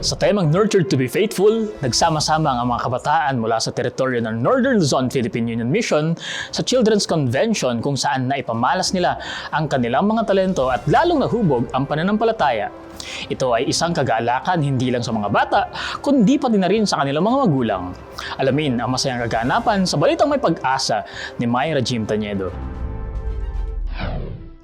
Sa temang Nurtured to be Faithful, nagsama-sama ang mga kabataan mula sa teritoryo ng Northern Luzon Philippine Union Mission sa Children's Convention kung saan naipamalas nila ang kanilang mga talento at lalong nahubog ang pananampalataya. Ito ay isang kagalakan hindi lang sa mga bata, kundi pati na rin sa kanilang mga magulang. Alamin ang masayang kaganapan sa balitang may pag-asa ni Myra Jim Taniedo.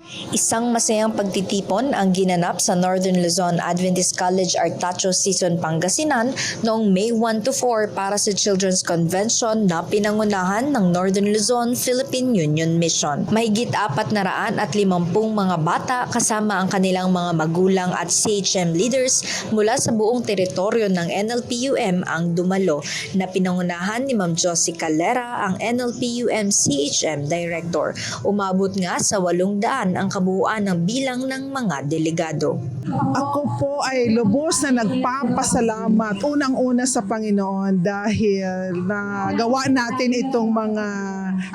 Isang masayang pagtitipon ang ginanap sa Northern Luzon Adventist College Artacho Season Pangasinan noong May 1 to 4 para sa Children's Convention na pinangunahan ng Northern Luzon Philippine Union Mission. Mahigit apat na raan at limampung mga bata kasama ang kanilang mga magulang at CHM leaders mula sa buong teritoryo ng NLPUM ang dumalo na pinangunahan ni Ma'am Josie Calera ang NLPUM CHM Director. Umabot nga sa 800 ang kabuuan ng bilang ng mga delegado. Ako po ay lubos na nagpapasalamat unang-una sa Panginoon dahil nagawa natin itong mga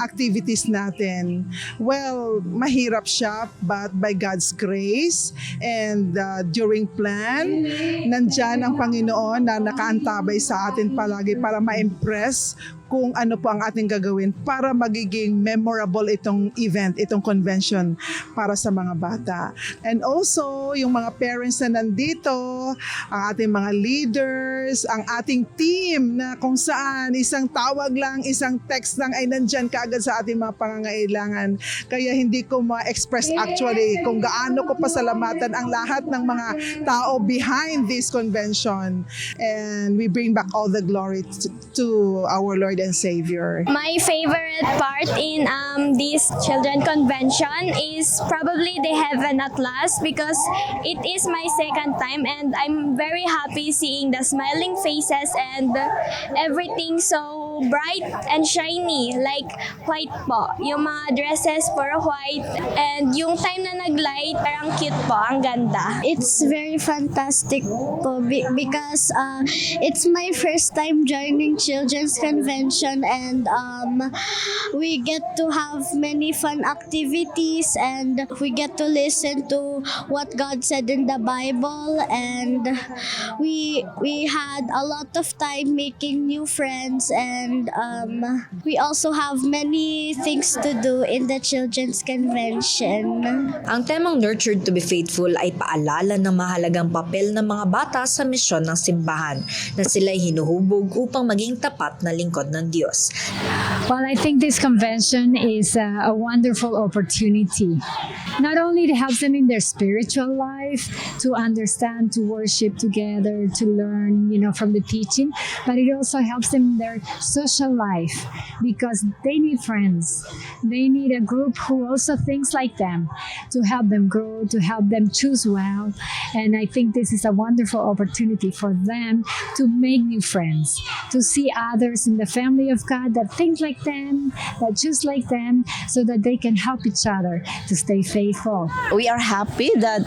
activities natin. Well, mahirap siya but by God's grace and uh, during plan, nandyan ang Panginoon na nakaantabay sa atin palagi para ma-impress kung ano po ang ating gagawin para magiging memorable itong event, itong convention para sa mga bata. And also, yung mga parents na nandito, ang ating mga leaders, ang ating team na kung saan isang tawag lang, isang text lang ay nandyan kaagad sa ating mga pangangailangan. Kaya hindi ko ma-express actually kung gaano ko pasalamatan ang lahat ng mga tao behind this convention. And we bring back all the glory to, to our Lord and Savior. My favorite part in um, this children convention is probably they have an atlas because it is my second time and I'm very happy seeing the smiling faces and everything so bright and shiny like white po. Yung mga dresses puro white and yung time na nag-light parang cute po, ang ganda. It's very fantastic po because uh, it's my first time joining children's convention and um, we get to have many fun activities and we get to listen to what God said in the Bible and we we had a lot of time making new friends and um, we also have many things to do in the children's convention. Ang temang Nurtured to be Faithful ay paalala ng mahalagang papel ng mga bata sa misyon ng simbahan na sila'y hinuhubog upang maging tapat na lingkod ng Diyos. Well, I think this convention is a, a wonderful opportunity. Not only to help them in their spiritual life, to understand, to worship together, to learn, you know, from the teaching, but it also helps them in their social life because they need friends. They need a group who also thinks like them to help them grow, to help them choose well. And I think this is a wonderful opportunity for them to make new friends, to see others in the family of God that think like them, that choose like them, so that they can help each other to stay faithful. we are happy that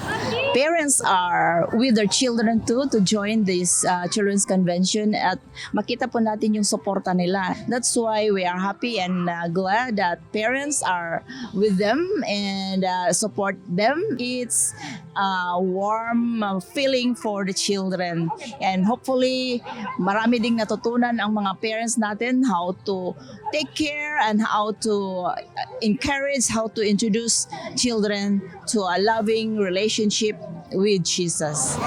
parents are with their children too to join this uh, children's convention at makita po natin yung suporta nila. That's why we are happy and uh, glad that parents are with them and uh, support them. It's a warm feeling for the children and hopefully marami ding natutunan ang mga parents natin how to take care and how to encourage how to introduce children to a loving relationship with Jesus.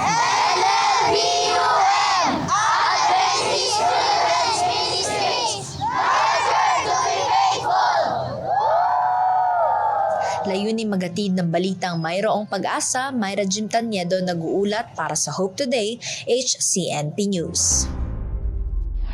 Layunin magatid ng balitang mayroong pag-asa, Myra Jim Taniedo nag-uulat para sa Hope Today, HCNP News.